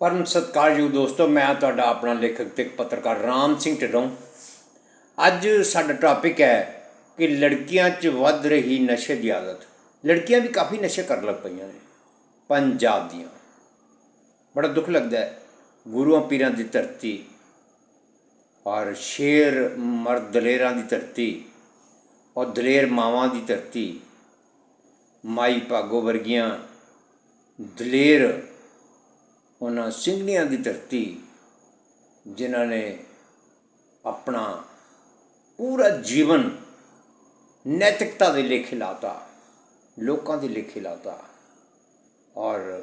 ਪਰਮ ਸਤਿਕਾਰਯੋਗ ਦੋਸਤੋ, ਮੈਂ ਤੁਹਾਡਾ ਆਪਣਾ ਲੇਖਕ ਤੇ ਪੱਤਰਕਾਰ ਰਾਮ ਸਿੰਘ ਢਿੱਲੋਂ। ਅੱਜ ਸਾਡਾ ਟੌਪਿਕ ਹੈ ਕਿ ਲੜਕੀਆਂ 'ਚ ਵੱਧ ਰਹੀ ਨਸ਼ੇ ਦੀ ਆਦਤ। ਲੜਕੀਆਂ ਵੀ ਕਾਫੀ ਨਸ਼ੇ ਕਰਨ ਲੱਗ ਪਈਆਂ ਨੇ, ਪੰਜਾਬ ਦੀਆਂ। ਬੜਾ ਦੁੱਖ ਲੱਗਦਾ ਹੈ, ਗੁਰੂਆਂ ਪੀਰਾਂ ਦੀ ਧਰਤੀ ਔਰ ਸ਼ੇਰ ਮਰਦ ਦਲੇਰਾਂ ਦੀ ਧਰਤੀ ਔਰ ਦਲੇਰ ਮਾਵਾਂ ਦੀ ਧਰਤੀ, ਮਾਈ ਭਾਗੋ ਵਰਗੀਆਂ ਦਲੇਰ ਉਹਨਾਂ ਸਿੰਘਣੀਆਂ ਦੀ ਧਰਤੀ ਜਿਨ੍ਹਾਂ ਨੇ ਆਪਣਾ ਪੂਰਾ ਜੀਵਨ ਨੈਤਿਕਤਾ ਦੇ ਲੇਖੇ ਲਾਤਾ ਲੋਕਾਂ ਦੇ ਲੇਖੇ ਲਾਤਾ ਔਰ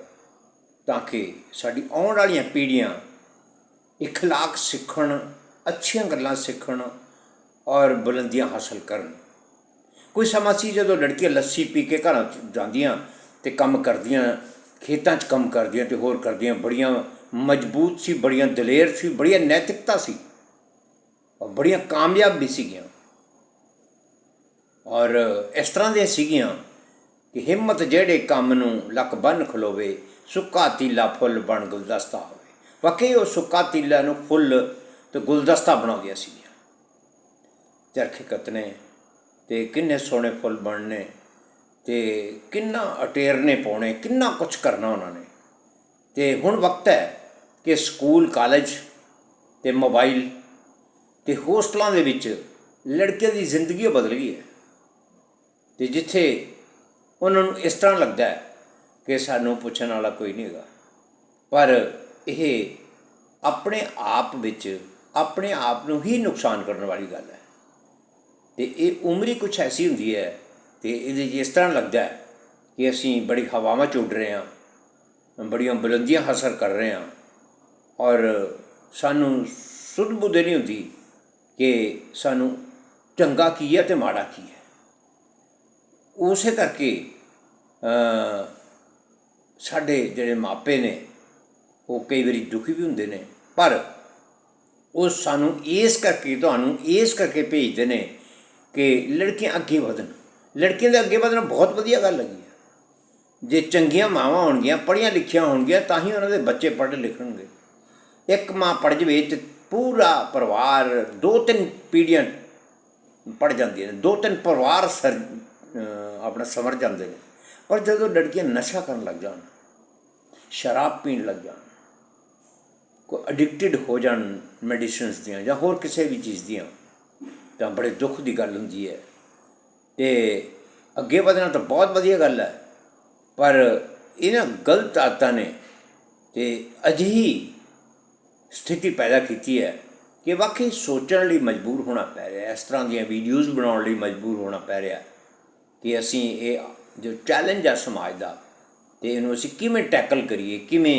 ਤਾਂ ਕਿ ਸਾਡੀ ਆਉਣ ਵਾਲੀਆਂ ਪੀੜ੍ਹੀਆਂ اخلاق ਸਿੱਖਣ ਅੱਛੀਆਂ ਗੱਲਾਂ ਸਿੱਖਣ ਔਰ ਬੁਲੰਦੀਆਂ ਹਾਸਲ ਕਰਨ ਕੋਈ ਸਮਾਂ ਸੀ ਜਦੋਂ ਲੜਕੀਆਂ ਲੱਸੀ ਪੀ ਕੇ ਘਰਾਂ 'ਚ ਜਾਂਦੀਆਂ ਤੇ ਕੰਮ ਕਰਦੀਆਂ ਖੇਤਾਂ 'ਚ ਕੰਮ ਕਰਦੀਆਂ ਤੇ ਹੋਰ ਕਰਦੀਆਂ, ਬੜੀਆਂ ਮਜ਼ਬੂਤ ਸੀ, ਬੜੀਆਂ ਦਲੇਰ ਸੀ, ਬੜੀਆਂ ਨੈਤਿਕਤਾ ਸੀ। ਔਰ ਬੜੀਆਂ ਕਾਮਯਾਬ ਵੀ ਸੀਗੀਆਂ। ਔਰ ਇਸ ਤਰ੍ਹਾਂ ਦੀਆਂ ਸੀਗੀਆਂ ਕਿ ਹਿੰਮਤ ਜਿਹੜੇ ਕੰਮ ਨੂੰ ਲੱਕ ਬੰਨ ਖਲੋਵੇ ਸੁੱਕਾ ਤੀਲਾ ਫੁੱਲ ਬਣ ਗੁਲਦਸਤਾ ਹੋਵੇ। ਵਾਕਈ ਉਹ ਸੁੱਕਾ ਤੀਲਾ ਨੂੰ ਫੁੱਲ ਤੇ ਗੁਲਦਸਤਾ ਬਣਾਉਂਦੀਆਂ ਸੀਗੀਆਂ। ਚਰਖੇ ਕੱਤਣੇ ਤੇ ਕਿੰਨੇ ਸੋਹਣੇ ਫੁੱਲ ਬਣਨੇ। ਤੇ ਕਿੰਨਾ ਅਟੇਰਨੇ ਪਾਉਣੇ, ਕਿੰਨਾ ਕੁਝ ਕਰਨਾ ਉਹਨਾਂ ਨੇ। ਤੇ ਹੁਣ ਵਕਤ ਹੈ ਕਿ ਸਕੂਲ, ਕਾਲਜ ਤੇ ਮੋਬਾਈਲ ਤੇ ਹੋਸਟਲਾਂ ਦੇ ਵਿੱਚ ਲੜਕਿਆਂ ਦੀ ਜ਼ਿੰਦਗੀ ਬਦਲ ਗਈ ਹੈ। ਤੇ ਜਿੱਥੇ ਉਹਨਾਂ ਨੂੰ ਇਸ ਤਰ੍ਹਾਂ ਲੱਗਦਾ ਹੈ ਕਿ ਸਾਨੂੰ ਪੁੱਛਣ ਵਾਲਾ ਕੋਈ ਨਹੀਂ ਹੈਗਾ। ਪਰ ਇਹ ਆਪਣੇ ਆਪ ਵਿੱਚ, ਆਪਣੇ ਆਪ ਨੂੰ ਹੀ ਨੁਕਸਾਨ ਕਰਨ ਵਾਲੀ ਗੱਲ ਹੈ। ਤੇ ਇਹ ਉਮਰ ਹੀ ਕੁਝ ਐਸੀ ਹੁੰਦੀ ਹੈ ਤੇ ਇਹਦੇ 'ਚ ਇਸ ਤਰ੍ਹਾਂ ਲੱਗਦਾ ਹੈ ਕਿ ਅਸੀਂ ਬੜੀ ਹਵਾਵਾਂ 'ਚ ਉੱਡ ਰਹੇ ਹਾਂ, ਬੜੀਆਂ ਬੁਲੰਦੀਆਂ ਹਾਸਲ ਕਰ ਰਹੇ ਹਾਂ ਔਰ ਸਾਨੂੰ ਸੁੱਧ ਬੁੱਧ ਨਹੀਂ ਹੁੰਦੀ ਕਿ ਸਾਨੂੰ ਚੰਗਾ ਕੀ ਹੈ ਤੇ ਮਾੜਾ ਕੀ ਹੈ। ਉਸੇ ਕਰਕੇ ਸਾਡੇ ਜਿਹੜੇ ਮਾਪੇ ਨੇ, ਉਹ ਕਈ ਵਾਰੀ ਦੁਖੀ ਵੀ ਹੁੰਦੇ ਨੇ, ਪਰ ਉਹ ਸਾਨੂੰ ਇਸ ਕਰਕੇ, ਤੁਹਾਨੂੰ ਇਸ ਕਰਕੇ ਭੇਜਦੇ ਨੇ ਕਿ ਲੜਕੀਆਂ ਅੱਗੇ ਵਧਣ। ਲੜਕੀਆਂ ਦੇ ਅੱਗੇ ਵਧਣਾ ਬਹੁਤ ਵਧੀਆ ਗੱਲ ਹੈਗੀ ਹੈ ਜੇ ਚੰਗੀਆਂ ਮਾਵਾਂ ਹੋਣਗੀਆਂ, ਪੜ੍ਹੀਆਂ ਲਿਖੀਆਂ ਹੋਣਗੀਆਂ, ਤਾਂ ਹੀ ਉਹਨਾਂ ਦੇ ਬੱਚੇ ਪੜ੍ਹ ਲਿਖਣਗੇ। ਇੱਕ ਮਾਂ ਪੜ੍ਹ ਜਵੇ ਤੇ ਪੂਰਾ ਪਰਿਵਾਰ, ਦੋ ਤਿੰਨ ਪੀੜ੍ਹੀਆਂ ਪੜ ਜਾਂਦੀਆਂ ਨੇ, ਦੋ ਤਿੰਨ ਪਰਿਵਾਰ ਸਰ ਆਪਣਾ ਸਮਰ ਜਾਂਦੇ ਨੇ। ਪਰ ਜਦੋਂ ਲੜਕੀਆਂ ਨਸ਼ਾ ਕਰਨ ਲੱਗ ਜਾਣ, ਸ਼ਰਾਬ ਪੀਣ ਲੱਗ ਜਾਣ ਕੋ ਐਡਿਕਟਡ ਹੋ ਜਾਣ ਮੈਡੀਸਿਨਸ ਦੀਆਂ ਜਾਂ ਹੋਰ ਕਿਸੇ ਵੀ ਚੀਜ਼ ਦੀਆਂ, ਤਾਂ ਬੜੇ ਦੁੱਖ ਦੀ ਗੱਲ ਹੁੰਦੀ ਹੈ। ਤੇ ਅੱਗੇ ਵਧਣਾ ਤਾਂ ਬਹੁਤ ਵਧੀਆ ਗੱਲ ਹੈ, ਪਰ ਇਹਨਾਂ ਗਲਤ ਆਦਤਾਂ ਨੇ ਤੇ ਅਜਿਹੀ ਸਥਿਤੀ ਪੈਦਾ ਕੀਤੀ ਹੈ ਕਿ ਵਾਕਈ ਸੋਚਣ ਲਈ ਮਜਬੂਰ ਹੋਣਾ ਪੈ ਰਿਹਾ ਇਸ ਤਰ੍ਹਾਂ ਦੀਆਂ ਵੀਡੀਓਜ਼ ਬਣਾਉਣ ਲਈ ਮਜਬੂਰ ਹੋਣਾ ਪੈ ਰਿਹਾ ਕਿ ਅਸੀਂ ਇਹ ਜੋ ਚੈਲੰਜ ਆ ਸਮਾਜ ਦਾ ਤੇ ਇਹਨੂੰ ਅਸੀਂ ਕਿਵੇਂ ਟੈਕਲ ਕਰੀਏ, ਕਿਵੇਂ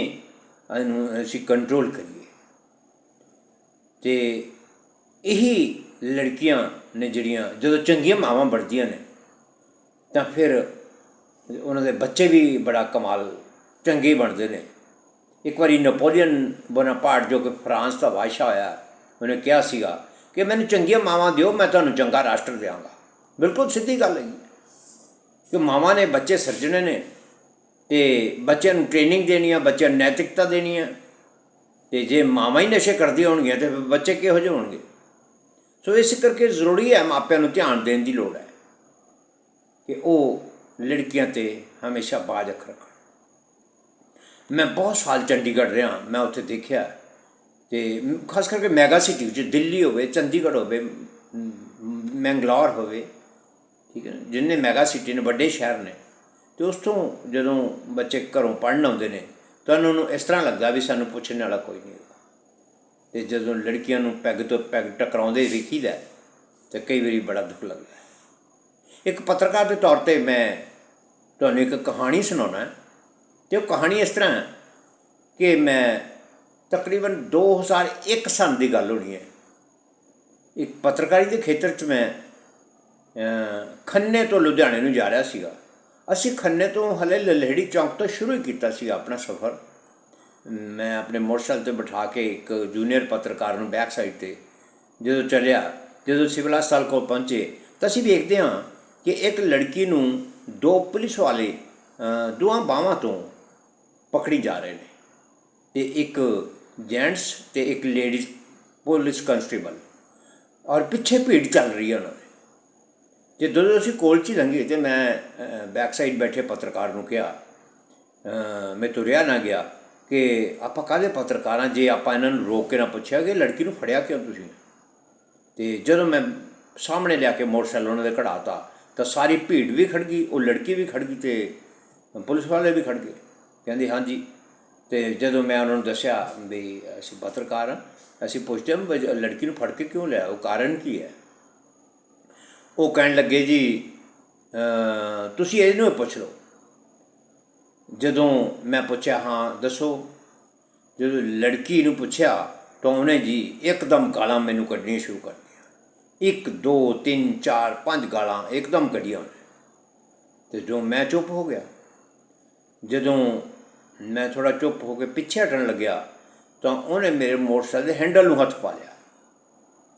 ਇਹਨੂੰ ਅਸੀਂ ਕੰਟਰੋਲ ਕਰੀਏ। ਤੇ ਇਹੀ ਲੜਕੀਆਂ ਨੇ ਜਿਹੜੀਆਂ, ਜਦੋਂ ਚੰਗੀਆਂ ਮਾਵਾਂ ਬਣਦੀਆਂ ਨੇ, ਤਾਂ ਫਿਰ ਉਹਨਾਂ ਦੇ ਬੱਚੇ ਵੀ ਬੜਾ ਕਮਾਲ ਚੰਗੇ ਬਣਦੇ ਨੇ। ਇੱਕ ਵਾਰੀ ਨੈਪੋਲੀਅਨ ਬੋਨਾਪਾਰਟ ਜੋ ਕਿ ਫਰਾਂਸ ਦਾ ਬਾਦਸ਼ਾਹ ਹੋਇਆ, ਉਹਨੇ ਕਿਹਾ ਸੀਗਾ ਕਿ ਮੈਨੂੰ ਚੰਗੀਆਂ ਮਾਵਾਂ ਦਿਓ, ਮੈਂ ਤੁਹਾਨੂੰ ਚੰਗਾ ਰਾਸ਼ਟਰ ਦਿਆਂਗਾ। ਬਿਲਕੁਲ ਸਿੱਧੀ ਗੱਲ ਹੈ ਕਿ ਮਾਵਾਂ ਨੇ ਬੱਚੇ ਸਿਰਜਣੇ ਨੇ ਤੇ ਬੱਚਿਆਂ ਨੂੰ ਟ੍ਰੇਨਿੰਗ ਦੇਣੀ ਆ ਬੱਚਿਆਂ ਨੂੰ ਨੈਤਿਕਤਾ ਦੇਣੀ ਆ ਤੇ ਜੇ ਮਾਵਾਂ ਹੀ ਨਸ਼ੇ ਕਰਦੀਆਂ ਹੋਣਗੀਆਂ, ਤੇ ਫਿਰ ਬੱਚੇ ਕਿਹੋ ਜਿਹੇ ਹੋਣਗੇ? ਸੋ ਇਸ ਕਰਕੇ ਜ਼ਰੂਰੀ ਹੈ ਮਾਪਿਆਂ ਨੂੰ ਧਿਆਨ ਦੇਣ ਦੀ ਲੋੜ ਹੈ ਕਿ ਉਹ ਲੜਕੀਆਂ ਤੇ ਹਮੇਸ਼ਾ ਬਾਜ ਅੱਖ ਰੱਖਣ। ਮੈਂ ਬਹੁਤ ਸਾਲ ਚੰਡੀਗੜ੍ਹ ਰਿਹਾ, ਮੈਂ ਉੱਥੇ ਦੇਖਿਆ ਤੇ ਖਾਸ ਕਰਕੇ ਮੈਗਾ ਸਿਟੀ ਵਿੱਚ, ਦਿੱਲੀ ਹੋਵੇ, ਚੰਡੀਗੜ੍ਹ ਹੋਵੇ ਮੈਂਗਲੌਰ ਹੋਵੇ, ਠੀਕ ਹੈ ਜਿੰਨੇ ਮੈਗਾ ਸਿਟੀ ਨੇ, ਵੱਡੇ ਸ਼ਹਿਰ ਨੇ, ਤੇ ਉਸ ਤੋਂ ਜਦੋਂ ਬੱਚੇ ਘਰੋਂ ਪੜ੍ਹਨ ਆਉਂਦੇ ਨੇ, ਤਾਂ ਉਹਨਾਂ ਨੂੰ ਇਸ ਤਰ੍ਹਾਂ ਲੱਗਦਾ ਵੀ ਸਾਨੂੰ ਪੁੱਛਣ ਵਾਲਾ ਕੋਈ ਨਹੀਂ ਤੇ ਜਦੋਂ ਲੜਕੀਆਂ ਨੂੰ ਪੈਗ ਤੋਂ ਪੈਗ ਟਕਰਾਉਂਦੇ ਵੇਖੀਦਾ ਹੈ, ਤੇ ਕਈ ਵਾਰੀ ਬੜਾ ਦੁੱਖ ਲੱਗਦਾ ਇੱਕ ਪੱਤਰਕਾਰ ਦੇ ਤੌਰ ਤੇ ਮੈਂ ਤੁਹਾਨੂੰ ਇੱਕ ਕਹਾਣੀ ਸੁਣਾਉਣਾ ਹੈ ਤੇ ਉਹ ਕਹਾਣੀ ਇਸ ਤਰ੍ਹਾਂ ਹੈ ਕਿ ਮੈਂ ਤਕਰੀਬਨ 2001 ਸਾਲ ਦੀ ਗੱਲ ਹੋਣੀ ਹੈ। ਇੱਕ ਪੱਤਰਕਾਰੀ ਦੇ ਖੇਤਰ 'ਚ ਮੈਂ ਖੰਨੇ ਤੋਂ ਲੁਧਿਆਣੇ ਨੂੰ ਜਾ ਰਿਹਾ ਸੀਗਾ। ਅਸੀਂ ਖੰਨੇ ਤੋਂ ਹਲੇ ਲਲਹੜੀ ਚੌਂਕ ਤੋਂ ਸ਼ੁਰੂ ਹੀ ਕੀਤਾ ਸੀ ਆਪਣਾ ਸਫ਼ਰ। ਮੈਂ ਆਪਣੇ ਮੋਟਰਸਾਈਕਲ ਤੇ ਬਿਠਾ ਕੇ ਇੱਕ ਜੂਨੀਅਰ ਪੱਤਰਕਾਰ ਨੂੰ ਬੈਕ ਸਾਈਡ ਤੇ ਜਦੋਂ ਚੱਲਿਆ ਜਦੋਂ ਸਿਵਲ ਹਸਪਤਾਲ ਕੋਲ ਪਹੁੰਚੇ ਤਾਂ ਅਸੀਂ ਵੇਖਦੇ ਹਾਂ ਕਿ ਇੱਕ ਲੜਕੀ ਨੂੰ ਦੋ ਪੁਲਿਸ ਵਾਲੇ ਅ, ਦੋਹਾਂ ਬਾਹਾਂ ਤੋਂ ਪਕੜੀ ਜਾ ਰਹੇ ਨੇ ਤੇ ਇੱਕ ਜੈਂਟਸ ਤੇ ਇੱਕ ਲੇਡੀਜ਼ ਪੁਲਿਸ ਕਨਸਟੇਬਲ ਔਰ ਪਿੱਛੇ ਭੀੜ ਚੱਲ ਰਹੀ ਹੈ ਉਹਨਾਂ ਦੀ। ਜਦੋਂ ਅਸੀਂ ਕੋਲ 'ਚ ਲੰਘੇ ਤੇ ਮੈਂ ਬੈਕ ਸਾਈਡ ਬੈਠੇ ਪੱਤਰਕਾਰ ਨੂੰ ਕਿਹਾ ਅਹ, ਮੈਂ ਤੁਰਿਆ ਨਾ ਗਿਆ। ਕਿ ਆਪਾਂ ਕਾਹਦੇ ਪੱਤਰਕਾਰਾਂ ਜੇ ਆਪਾਂ ਇਹਨਾਂ ਨੂੰ ਰੋਕ ਕੇ ਨਾ ਪੁੱਛਿਆ ਕਿ ਲੜਕੀ ਨੂੰ ਫੜਿਆ ਕਿਉਂ ਤੁਸੀਂ? ਤੇ ਜਦੋਂ ਮੈਂ ਸਾਹਮਣੇ ਲਿਆ ਕੇ ਮੋਟਰਸਾਈਕਲ ਉਹਨਾਂ ਦੇ ਖੜਾਤਾ ਤਾਂ ਸਾਰੀ ਭੀੜ ਵੀ ਖੜ ਗਈ, ਉਹ ਲੜਕੀ ਵੀ ਖੜ ਗਈ ਤੇ ਪੁਲਿਸ ਵਾਲੇ ਵੀ ਖੜ ਗਏ। ਕਹਿੰਦੇ, ਹਾਂਜੀ। ਤੇ ਜਦੋਂ ਮੈਂ ਉਹਨਾਂ ਨੂੰ ਦੱਸਿਆ ਵੀ ਅਸੀਂ ਪੱਤਰਕਾਰ ਹਾਂ ਅਸੀਂ ਪੁੱਛਦੇ ਹਾਂ ਲੜਕੀ ਨੂੰ ਫੜ ਕੇ ਕਿਉਂ ਲਿਆ? ਉਹ ਕਾਰਨ ਕੀ ਹੈ? ਉਹ ਕਹਿਣ ਲੱਗੇ ਜੀ ਤੁਸੀਂ ਇਹਨੂੰ ਪੁੱਛ ਲਓ। ਜਦੋਂ ਮੈਂ ਪੁੱਛਿਆ, ਹਾਂ, ਦੱਸੋ? ਜਦੋਂ ਲੜਕੀ ਨੂੰ ਪੁੱਛਿਆ, ਤਾਂ ਉਹਨੇ ਜੀ ਇੱਕਦਮ ਗਾਲਾਂ ਮੈਨੂੰ ਕੱਢਣੀਆਂ ਸ਼ੁਰੂ ਕਰ ਦਿੱਤੀਆਂ। ਇੱਕ, ਦੋ, ਤਿੰਨ, ਚਾਰ, ਪੰਜ ਗਾਲਾਂ ਇੱਕਦਮ ਕੱਢੀਆਂ ਉਹਨੇ। ਤੇ ਜੋ ਮੈਂ ਚੁੱਪ ਹੋ ਗਿਆ, ਜਦੋਂ ਮੈਂ ਥੋੜਾ ਚੁੱਪ ਹੋ ਕੇ ਪਿੱਛੇ ਹਟਣ ਲੱਗਿਆ, ਤਾਂ ਉਹਨੇ ਮੇਰੇ ਮੋਟਰਸਾਈਕਲ ਦੇ ਹੈਂਡਲ ਨੂੰ ਹੱਥ ਪਾ ਲਿਆ।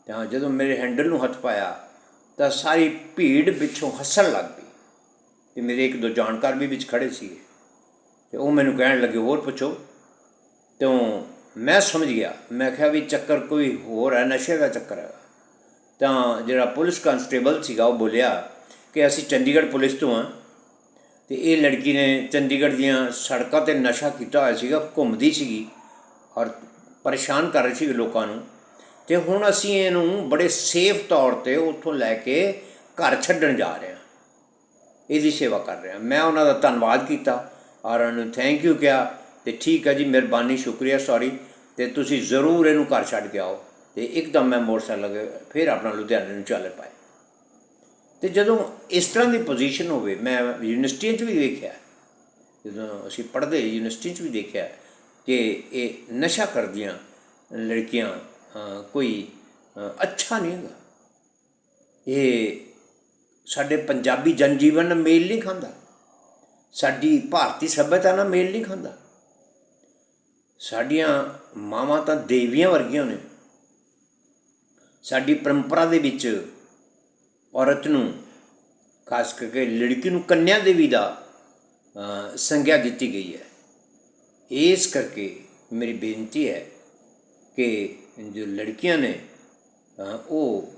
ਤਾਂ ਜਦੋਂ ਮੇਰੇ ਹੈਂਡਲ ਨੂੰ ਹੱਥ ਪਾਇਆ, ਤਾਂ ਸਾਰੀ ਭੀੜ ਪਿੱਛੋਂ ਹੱਸਣ ਲੱਗ ਪਈ ਤੇ ਮੇਰੇ ਇੱਕ ਦੋ ਜਾਣਕਾਰ ਵੀ ਵਿੱਚ ਖੜੇ ਸੀਗੇ। ਤੇ ਉਹ ਮੈਨੂੰ ਕਹਿਣ ਲੱਗੇ, ਹੋਰ ਪੁੱਛੋ। ਤਾਂ ਮੈਂ ਸਮਝ ਗਿਆ। ਮੈਂ ਕਿਹਾ ਵੀ ਚੱਕਰ ਕੋਈ ਹੋਰ ਹੈ, ਨਸ਼ੇ ਦਾ ਚੱਕਰ ਹੈ ਤਾਂ ਜਿਹੜਾ ਪੁਲਿਸ ਕਨਸਟੇਬਲ ਸੀਗਾ, ਉਹ ਬੋਲਿਆ ਕਿ ਅਸੀਂ ਚੰਡੀਗੜ੍ਹ ਪੁਲਿਸ ਤੋਂ ਹਾਂ ਤੇ ਇਹ ਲੜਕੀ ਨੇ ਚੰਡੀਗੜ੍ਹ ਦੀਆਂ ਸੜਕਾਂ ਤੇ ਨਸ਼ਾ ਕੀਤਾ ਹੋਇਆ ਸੀਗਾ, ਘੁੰਮਦੀ ਸੀਗੀ ਔਰ ਪਰੇਸ਼ਾਨ ਕਰ ਰਹੀ ਸੀ ਲੋਕਾਂ ਨੂੰ। ਤੇ ਹੁਣ ਅਸੀਂ ਇਹਨੂੰ ਬੜੇ ਸੇਫ ਤੌਰ ਤੇ ਉੱਥੋਂ ਲੈ ਕੇ ਘਰ ਛੱਡਣ ਜਾ ਰਹੇ ਹਾਂ। ਇਹਦੀ ਸੇਵਾ ਕਰ ਰਹੇ ਹਾਂ। ਮੈਂ ਉਹਨਾਂ ਦਾ ਧੰਨਵਾਦ ਕੀਤਾ। ਔਰ ਉਹਨੂੰ ਥੈਂਕ ਯੂ ਕਿਹਾ ਤੇ ਠੀਕ ਹੈ ਜੀ, ਮਿਹਰਬਾਨੀ, ਸ਼ੁਕਰੀਆ ਸੌਰੀ ਤੇ ਤੁਸੀਂ ਜ਼ਰੂਰ ਇਹਨੂੰ ਘਰ ਛੱਡ ਕੇ ਆਓ ਤੇ ਇੱਕਦਮ ਮੈਂ ਮੋਟਰਸਾਈਕਲ ਲਗੇ ਫਿਰ ਆਪਣਾ ਲੁਧਿਆਣੇ ਨੂੰ ਚੱਲ ਪਾਇਆ। ਤੇ ਜਦੋਂ ਇਸ ਤਰ੍ਹਾਂ ਦੀ ਪੋਜੀਸ਼ਨ ਹੋਵੇ, ਮੈਂ ਯੂਨੀਵਰਸਿਟੀਆਂ 'ਚ ਵੀ ਦੇਖਿਆ ਜਦੋਂ ਅਸੀਂ ਪੜ੍ਹਦੇ ਯੂਨੀਵਰਸਿਟੀ 'ਚ ਵੀ ਦੇਖਿਆ ਕਿ ਇਹ ਨਸ਼ਾ ਕਰਦੀਆਂ ਲੜਕੀਆਂ ਕੋਈ ਅੱਛਾ ਨਹੀਂ ਹੈਗਾ। ਇਹ ਸਾਡੇ ਪੰਜਾਬੀ ਜਨਜੀਵਨ ਨਾਲ ਮੇਲ ਨਹੀਂ ਖਾਂਦਾ। ਸਾਡੀ ਭਾਰਤੀ ਸੱਭਿਅਤਾ ਨਾਲ ਮੇਲ ਨਹੀਂ ਖਾਂਦਾ। ਸਾਡੀਆਂ ਮਾਵਾਂ ਤਾਂ ਦੇਵੀਆਂ ਵਰਗੀਆਂ ਨੇ। ਸਾਡੀ ਪਰੰਪਰਾ ਦੇ ਵਿੱਚ ਔਰਤ ਨੂੰ, ਖਾਸ ਕਰਕੇ ਲੜਕੀ ਨੂੰ ਕੰਨਿਆ ਦੇਵੀ ਦਾ ਸੰਗਿਆ ਦਿੱਤੀ ਗਈ ਹੈ। ਇਸ ਕਰਕੇ ਮੇਰੀ ਬੇਨਤੀ ਹੈ ਕਿ ਜੋ ਲੜਕੀਆਂ ਨੇ ਉਹ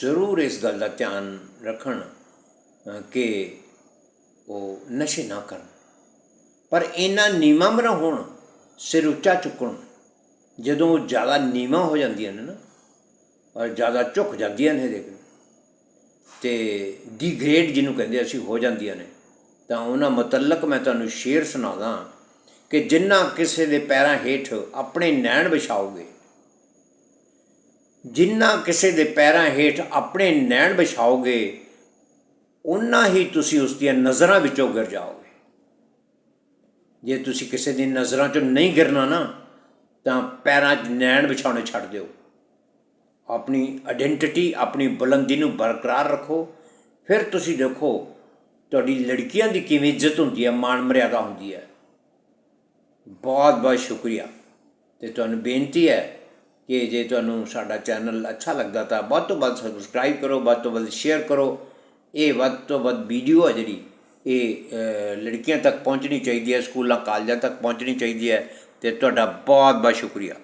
ਜ਼ਰੂਰ ਇਸ ਗੱਲ ਦਾ ਧਿਆਨ ਰੱਖਣ ਕਿ ਉਹ ਨਸ਼ੇ ਨਾ ਕਰਨ। ਪਰ ਇਹਨਾਂ ਨੀਵਾਂ ਨਾ ਹੋਣ ਸਿਰ ਉੱਚਾ ਚੁੱਕਣ, ਜਦੋਂ ਜ਼ਿਆਦਾ ਨੀਵਾਂ ਹੋ ਜਾਂਦੀਆਂ ਨੇ ਨਾ, ਔਰ ਜ਼ਿਆਦਾ ਝੁਕ ਜਾਂਦੀਆਂ ਨੇ ਦੇਖ ਤੇ ਡਿਗਰੇਡ ਜਿਹਨੂੰ ਕਹਿੰਦੇ ਅਸੀਂ ਹੋ ਜਾਂਦੀਆਂ ਨੇ, ਤਾਂ ਉਹਨਾਂ ਮੁਤਲਕ ਮੈਂ ਤੁਹਾਨੂੰ ਸ਼ੇਰ ਸੁਣਾਦਾ ਕਿ ਜਿੰਨਾ ਕਿਸੇ ਦੇ ਪੈਰਾਂ ਹੇਠ ਆਪਣੇ ਨੈਣ ਵਿਛਾਓਗੇ, ਜਿੰਨਾ ਕਿਸੇ ਦੇ ਪੈਰਾਂ ਹੇਠ ਆਪਣੇ ਨੈਣ ਵਿਛਾਓਗੇ ਉਨਾ ਹੀ ਤੁਸੀਂ ਉਸ ਦੀਆਂ ਨਜ਼ਰਾਂ ਵਿੱਚੋਂ ਗਿਰ ਜਾਓਗੇ। ਜੇ ਤੁਸੀਂ ਕਿਸੇ ਦੀ ਨਜ਼ਰਾਂ 'ਚੋਂ ਨਹੀਂ ਗਿਰਨਾ ਨਾ, ਤਾਂ ਪੈਰਾਂ 'ਚ ਨੈਣ ਵਿਛਾਉਣੇ ਛੱਡ ਦਿਓ। ਆਪਣੀ ਆਇਡੈਂਟੀਟੀ ਆਪਣੀ ਬੁਲੰਦੀ ਨੂੰ ਬਰਕਰਾਰ ਰੱਖੋ। ਫਿਰ ਤੁਸੀਂ ਦੇਖੋ, ਤੁਹਾਡੀ ਲੜਕੀਆਂ ਦੀ ਕਿਵੇਂ ਇੱਜ਼ਤ ਹੁੰਦੀ ਹੈ, ਮਾਣ ਮਰਿਆਦਾ ਹੁੰਦੀ ਹੈ। ਬਹੁਤ ਬਹੁਤ ਸ਼ੁਕਰੀਆ। ਤੇ ਤੁਹਾਨੂੰ ਬੇਨਤੀ ਹੈ ਕਿ ਜੇ ਤੁਹਾਨੂੰ ਸਾਡਾ ਚੈਨਲ ਅੱਛਾ ਲੱਗਦਾ ਤਾਂ ਵੱਧ ਤੋਂ ਵੱਧ ਸਬਸਕ੍ਰਾਈਬ ਕਰੋ, ਵੱਧ ਤੋਂ ਵੱਧ ਸ਼ੇਅਰ ਕਰੋ। ਇਹ ਵੱਧ ਤੋਂ ਵੱਧ ਵੀਡੀਓ ਆ ਜਿਹੜੀ, ਇਹ ਲੜਕੀਆਂ ਤੱਕ ਪਹੁੰਚਣੀ ਚਾਹੀਦੀ ਹੈ, ਸਕੂਲਾਂ, ਕਾਲਜਾਂ ਤੱਕ ਪਹੁੰਚਣੀ ਚਾਹੀਦੀ ਹੈ ਤੇ ਤੁਹਾਡਾ ਬਹੁਤ ਬਹੁਤ ਸ਼ੁਕਰੀਆ।